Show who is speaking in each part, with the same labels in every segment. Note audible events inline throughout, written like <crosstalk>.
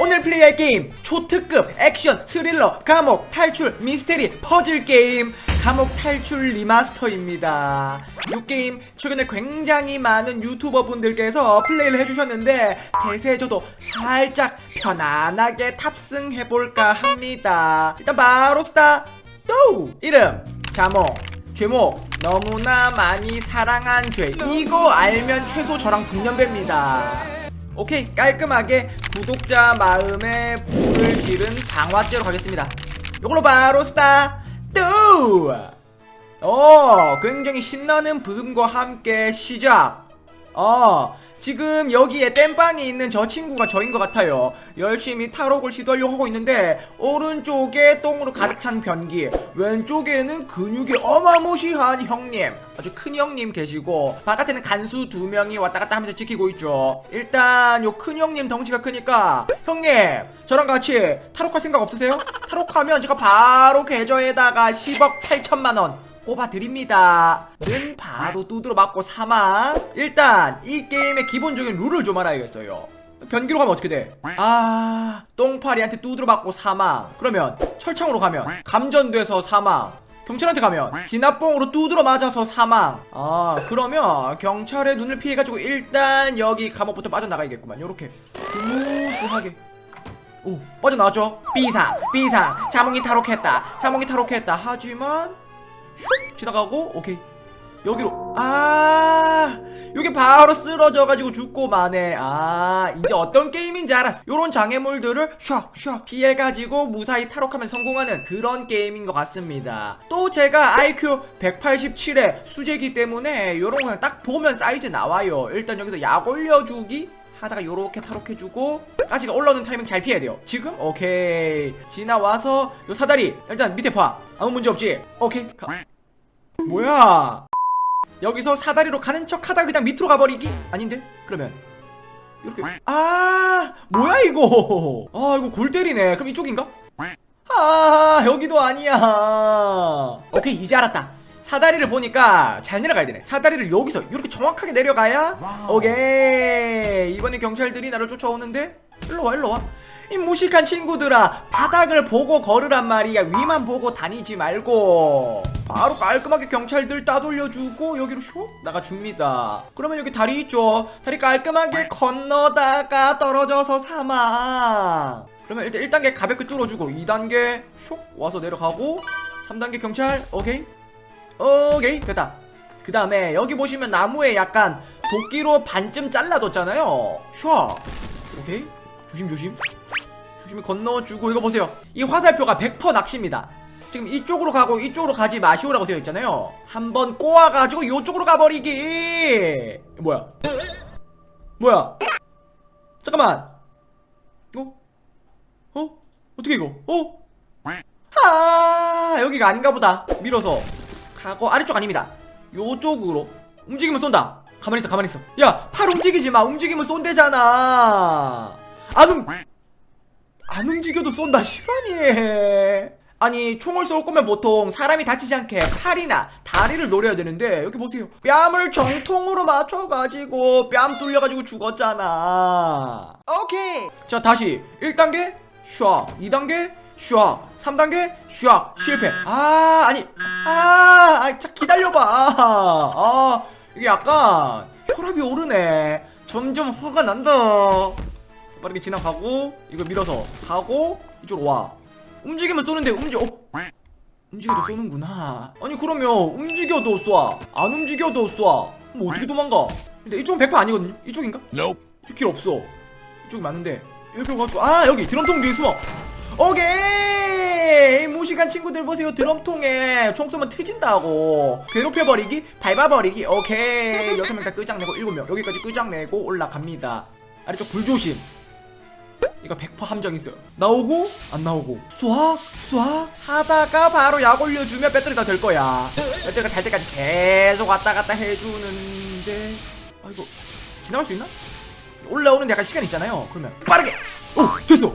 Speaker 1: 오늘 플레이할 게임 초특급 액션 스릴러 감옥 탈출 미스테리 퍼즐 게임. 감옥 탈출 리마스터입니다. 이 게임 최근에 굉장히 많은 유튜버 분들께서 플레이를 해주셨는데 대세에 저도 살짝 편안하게 탑승해볼까 합니다. 일단 바로 스타트! 이름 자몽 죄목. 너무나 많이 사랑한 죄. 이거 알면 최소 저랑 분년배입니다 오케이 깔끔하게 구독자 마음에 불을 지른 방화죄로 가겠습니다. 요걸로 바로 스타트! 어 굉장히 신나는 부음과 함께 시작! 어 지금 여기에 땜빵이 있는 저 친구가 저인 것 같아요. 열심히 탈옥을 시도하려고 하고 있는데 오른쪽에 똥으로 가득 찬 변기 왼쪽에는 근육이 어마무시한 형님. 아주 큰 형님 계시고 바깥에는 간수 두 명이 왔다 갔다 하면서 지키고 있죠. 일단 요 큰 형님 덩치가 크니까 형님 저랑 같이 탈옥할 생각 없으세요? 탈옥하면 제가 바로 계좌에다가 10억 8천만 원 꼽아 드립니다. 는 바로 두드러 맞고 사망. 일단 이 게임의 기본적인 룰을 좀 알아야겠어요. 변기로 가면 어떻게 돼? 아, 똥파리한테 두드러 맞고 사망. 그러면 철창으로 가면 감전돼서 사망. 경찰한테 가면 진압봉으로 두드러 맞아서 사망. 아, 그러면 경찰의 눈을 피해가지고 일단 여기 감옥부터 빠져나가야겠구만. 요렇게 스무스하게. 오, 빠져나왔죠? 비상, 비상. 자몽이 탈옥했다. 자몽이 탈옥했다. 하지만 슉 지나가고 오케이. 여기로. 아 여기 바로 쓰러져가지고 죽고 마네. 아 이제 어떤 게임인지 알았어. 요런 장애물들을 샥샥 피해가지고 무사히 탈옥하면 성공하는 그런 게임인 것 같습니다. 또 제가 IQ 187의 수제기 때문에 요런 거딱 보면 사이즈 나와요. 일단 여기서 약 올려주기 하다가 요렇게 탈옥해주고 가지가 올라오는 타이밍 잘 피해야 돼요. 지금? 오케이. 지나와서 요 사다리 일단 밑에 봐 아무 문제 없지? 오케이 가. 뭐야? 여기서 사다리로 가는 척 하다가 그냥 밑으로 가버리기? 아닌데? 그러면. 이렇게. 아 뭐야 이거? 아 이거 골 때리네. 그럼 이쪽인가? 아 여기도 아니야. 오케이 이제 알았다. 사다리를 보니까 잘 내려가야 되네. 사다리를 여기서 이렇게 정확하게 내려가야? 오케이. 이번에 경찰들이 나를 쫓아오는데 일로와 일로와 이 무식한 친구들아 바닥을 보고 걸으란 말이야. 위만 보고 다니지 말고. 바로 깔끔하게 경찰들 따돌려주고 여기로 슉 나가줍니다. 그러면 여기 다리 있죠? 다리 깔끔하게 건너다가 떨어져서 사망. 그러면 일단 1단계 가볍게 뚫어주고 2단계 슉 와서 내려가고 3단계 경찰 오케이? 오케이 됐다. 그 다음에 여기 보시면 나무에 약간 도끼로 반쯤 잘라뒀잖아요. 슉 오케이? 조심조심 조심히 건너주고 이거 보세요. 이 화살표가 100% 낚시입니다. 지금 이쪽으로 가고 이쪽으로 가지 마시오라고 되어 있잖아요. 한번 꼬아가지고 이쪽으로 가버리기. 뭐야? 뭐야? 잠깐만. 어? 어? 어떻게 이거? 어? 아 여기가 아닌가 보다. 밀어서 가고 아래쪽 아닙니다. 요쪽으로 움직이면 쏜다. 가만히 있어 가만히 있어. 야 팔 움직이지 마. 움직이면 쏜대잖아. 안 움... 안 움직여도 쏜다 시간이. 아니 총을 쏠 거면 보통 사람이 다치지 않게 팔이나 다리를 노려야 되는데 여기 보세요. 뺨을 정통으로 맞춰가지고 뺨 뚫려가지고 죽었잖아.
Speaker 2: 오케이.
Speaker 1: 자 다시. 1단계 슈아 2단계 슈아 3단계 슈아 실패. 아 아니. 아 아이 자 기다려봐. 아 이게 약간 혈압이 오르네. 점점 화가 난다 빠르게 지나가고 이거 밀어서 가고 이쪽으로 와. 움직이면 쏘는데 움직 어? 움직여도 쏘는구나. 아니 그러면 움직여도 쏴. 안 움직여도 쏴. 그럼 어떻게 도망가? 근데 이쪽은 100% 아니거든요. 이쪽인가? 이쪽 길 없어. 이쪽이 맞는데. 이렇게 가지고 아 여기 드럼통 뒤에 숨어. 오케이! 무식한 친구들 보세요. 드럼통에 총 쏘면 트진다고. 괴롭혀버리기 밟아버리기. 오케이. 여섯 명 다 끄장내고 일곱 명. 여기까지 끄장내고 올라갑니다. 아래쪽 불조심 이거 100% 함정 있어요 나오고 안 나오고 쏴 쏴 하다가 바로 약 올려주면 배터리가 될 거야 배터리가 달 때까지 계속 왔다 갔다 해주는데 아 이거 지나갈 수 있나? 올라오는 약간 시간 있잖아요 그러면 빠르게 오 됐어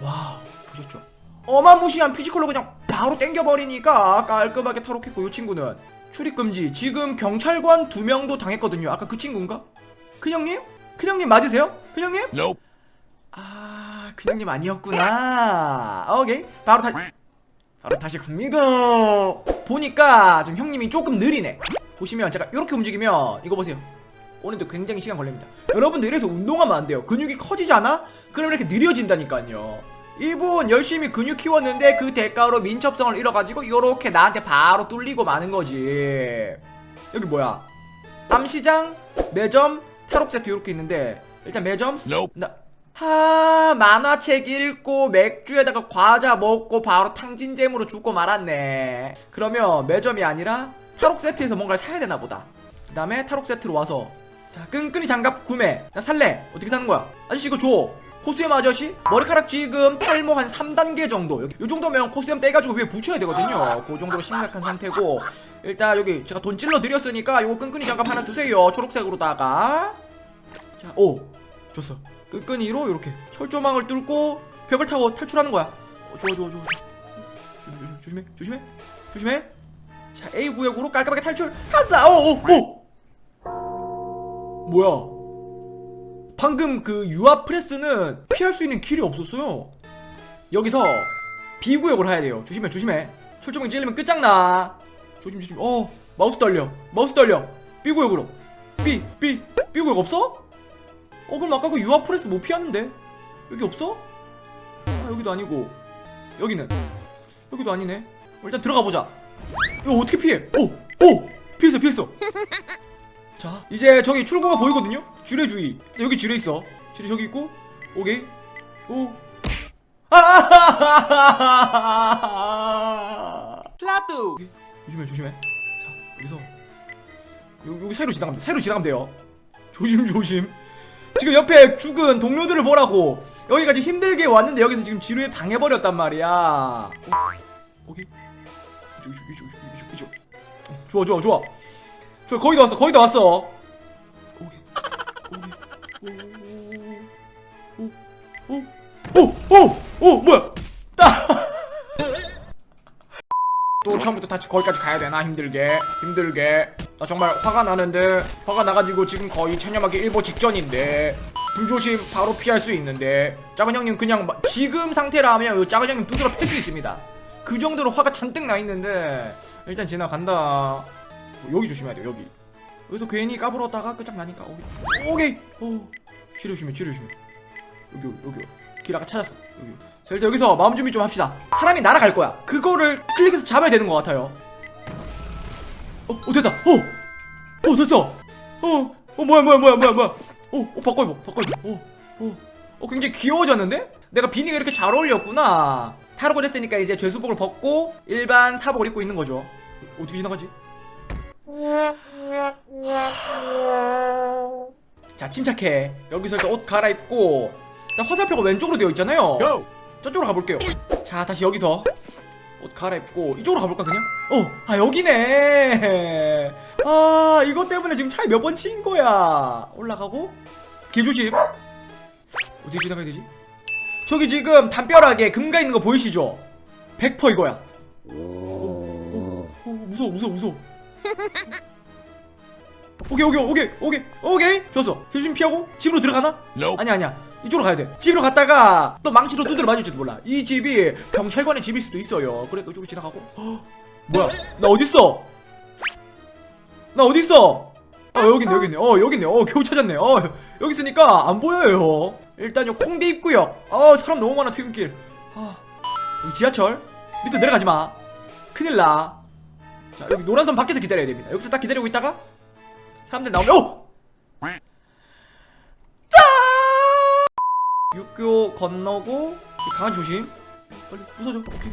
Speaker 1: 와 보셨죠 어마무시한 피지컬로 그냥 바로 땡겨버리니까 깔끔하게 탈옥했고 이 친구는 출입금지 지금 경찰관 두 명도 당했거든요 아까 그 친구인가? 큰형님? 큰형님 맞으세요? 큰형님?
Speaker 3: Nope.
Speaker 1: 아 큰형님 아니었구나. 오케이. 바로 다 바로 다시 갑니다. 보니까 지금 형님이 조금 느리네. 보시면 제가 이렇게 움직이면 이거 보세요. 오늘도 굉장히 시간 걸립니다. 여러분들 이래서 운동하면 안 돼요. 근육이 커지잖아? 그럼 이렇게 느려진다니까요. 이분 열심히 근육 키웠는데 그 대가로 민첩성을 잃어가지고 이렇게 나한테 바로 뚫리고 마는 거지. 여기 뭐야? 암시장? 매점? 탈옥 세트 이렇게 있는데 일단 매점?
Speaker 2: Nope.
Speaker 1: 나, 하 만화책 읽고 맥주에다가 과자 먹고 바로 탕진잼으로 죽고 말았네. 그러면 매점이 아니라 탈옥 세트에서 뭔가를 사야 되나 보다. 그 다음에 탈옥 세트로 와서 자 끈끈이 장갑 구매. 나 살래. 어떻게 사는 거야? 아저씨 이거 줘. 코수염 아저씨? 머리카락 지금 탈모 한 3단계 정도. 여기 요 정도면 코수염 떼가지고 위에 붙여야 되거든요. 그 정도로 심각한 상태고. 일단 여기 제가 돈 찔러 드렸으니까 요거 끈끈이 장갑 하나 주세요. 초록색으로다가. 자오! 줬어 끈끈이로 이렇게 철조망을 뚫고 벽을 타고 탈출하는 거야. 어, 좋아 좋아 좋아. 조심해 조심해 조심해. 자 A 구역으로 깔끔하게 탈출. 가자 오오 오 뭐야? 방금 그 유아 프레스는 피할 수 있는 길이 없었어요. 여기서 B 구역으로 해야 돼요. 조심해 조심해. 철조망 찔리면 끝장나. 조심 조심. 어 마우스 떨려. 마우스 떨려. B 구역으로. B B B 구역 없어? 어 그럼 아까 그 유아 프레스 못 피하는데? 여기 없어? 아 여기도 아니고. 여기는. 여기도 아니네. 어, 일단 들어가 보자. 이거 어떻게 피해? 오! 오! 피했어 피했어. <laughs> 자 이제 저기 출구가 보이거든요? 주례 주의. 여기 주례 있어. 주례 저기 있고. 오케이. 오. <laughs> 아하하하하하 플라뚜 조심해 조심해. 자 여기서. 여기, 여기 사이로 지나가면 돼. 사이로 지나가면 돼요. 조심 조심 지금 옆에 죽은 동료들을 보라고. 여기까지 힘들게 왔는데 여기서 지금 지루에 당해버렸단 말이야. 어, 오케이. 이쪽 이쪽 이쪽 이쪽 이쪽 어, 좋아 좋아 좋아. 좋아 거의 다 왔어 거의 다 왔어. 오오오오오오 뭐야? <laughs> 또 처음부터 다시 거기까지 가야 되나 힘들게. 힘들게 나 정말 화가 나는데 화가 나가지고 지금 거의 천념하기 일보 직전인데 불조심 바로 피할 수 있는데 작은 형님 그냥 마- 지금 상태라면 이 작은 형님 두드러 팰 수 있습니다. 그 정도로 화가 잔뜩 나 있는데 일단 지나간다. 여기 조심해야 돼 여기. 여기서 괜히 까불었다가 끝장나니까 오케이. 오케이! 오 치료 조심해 치료 조심해. 여기 여기 길 아까 찾았어. 여기. 자 일단 여기서 마음 준비 좀 합시다. 사람이 날아갈 거야. 그거를 클릭해서 잡아야 되는 것 같아요 어, 어 됐다 어! 어 됐어 어! 어 뭐야 뭐야 뭐야 뭐야 뭐야 어, 어 바꿔 입어 바꿔 입어 어, 어, 어 굉장히 귀여워졌는데? 내가 비니가 이렇게 잘 어울렸구나 타로가 됐으니까 이제 죄수복을 벗고 일반 사복을 입고 있는 거죠 어떻게 지나가지? 자 침착해 여기서 일단 옷 갈아입고 일단 화살표가 왼쪽으로 되어 있잖아요. 저쪽으로 가볼게요 자 다시 여기서 옷 갈아입고 이쪽으로 가볼까 그냥? 어! 아 여기네 아 이것 때문에 지금 차에 몇 번 치인 거야 올라가고 개조심 어떻게 지나가야 되지? 저기 지금 담벼락에 금가 있는 거 보이시죠? 100% 이거야 어, 어, 어, 무서워 무서워 무서워 <laughs> 오케이 오케이 오케이 오케이 오케이 좋았어 개조심 피하고 집으로 들어가나? 아니야 아니야 이쪽으로 가야 돼. 집으로 갔다가 또 망치로 두드려 맞을지도 몰라. 이 집이 경찰관의 집일 수도 있어요. 그래 이쪽으로 지나가고. 헉, 뭐야? 나 어딨어? 나 어딨어? 어 여기 있네 여기 있네. 어 여기 있네. 어 겨우 찾았네. 어 여기 있으니까 안 보여요. 일단 요 콩대 입구요. 어 사람 너무 많아 퇴근길. 아 지하철? 밑으로 내려가지 마. 큰일 나자 여기 노란선 밖에서 기다려야 됩니다. 여기서 딱 기다리고 있다가 사람들 나오면 오 육교 건너고 이 강아지 조심. 빨리 부숴줘 오케이.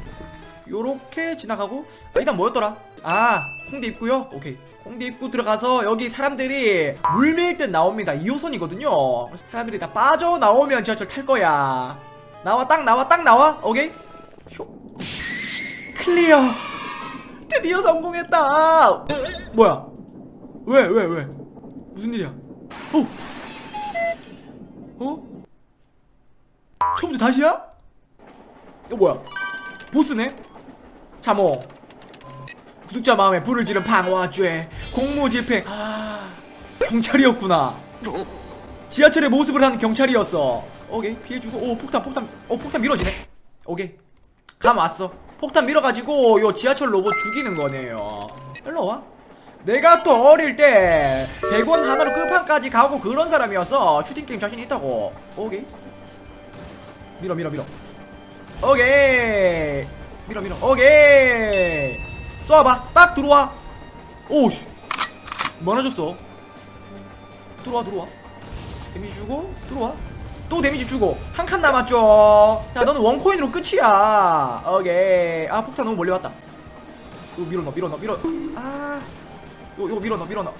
Speaker 1: 요렇게 지나가고 아, 일단 뭐였더라. 아 홍대 입구요? 오케이. 홍대 입구 들어가서 여기 사람들이 물밀 듯 나옵니다. 2호선이거든요. 그래서 사람들이 다 빠져나오면 지하철 탈 거야. 나와 딱 나와 딱 나와. 오케이. 쇼. 클리어. 드디어 성공했다. 뭐야? 왜 왜 왜? 무슨 일이야? 어? 어? 처음부터 다시야? 이거 뭐야? 보스네? 자모 구독자 마음에 불을 지른 방화죄 공무집행. 아, 경찰이었구나. 지하철에 모습을 한 경찰이었어. 오케이 피해주고. 오 폭탄 폭탄. 오 폭탄 밀어지네. 오케이. 감 왔어. 폭탄 밀어가지고 요 지하철 로봇 죽이는 거네요. 일로 와. 내가 또 어릴 때 100원 하나로 끝판까지 가고 그런 사람이어서 슈팅게임 자신 있다고. 오케이 밀어 밀어 밀어. 오케이. 밀어 밀어. 오케이. 쏴봐. 딱 들어와. 오우씨. 많아졌어? 들어와 들어와. 데미지 주고 들어와. 또 데미지 주고. 한 칸 남았죠. 야. 너는 원코인으로 끝이야. 오케이. 아 폭탄 너무 멀리 왔다. 이거 밀어 넣어 밀어 넣어 밀어. 아. 이거 이거 밀어 넣어 밀어 넣어.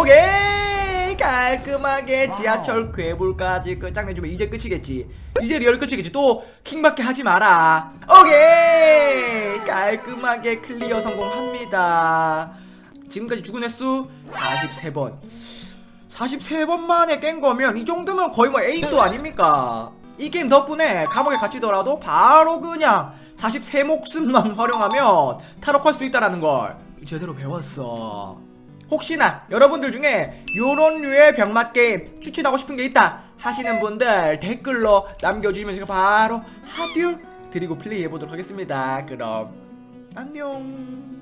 Speaker 1: 오케이 깔끔하게 지하철 괴물까지 끝장내주면 이제 끝이겠지. 이제 리얼 끝이겠지. 또 킹밖에 하지 마라. 오케이! 깔끔하게 클리어 성공합니다. 지금까지 죽은 횟수 43번. 43번 만에 깬 거면 이 정도면 거의 뭐 에이도 아닙니까? 이 게임 덕분에 감옥에 갇히더라도 바로 그냥 43목숨만 <laughs> 활용하면 탈옥할 수 있다라는 걸 제대로 배웠어. 혹시나 여러분들 중에 요런 류의 병맛 게임 추천하고 싶은 게 있다 하시는 분들 댓글로 남겨주시면 제가 바로 하뷰 드리고 플레이해보도록 하겠습니다. 그럼 안녕.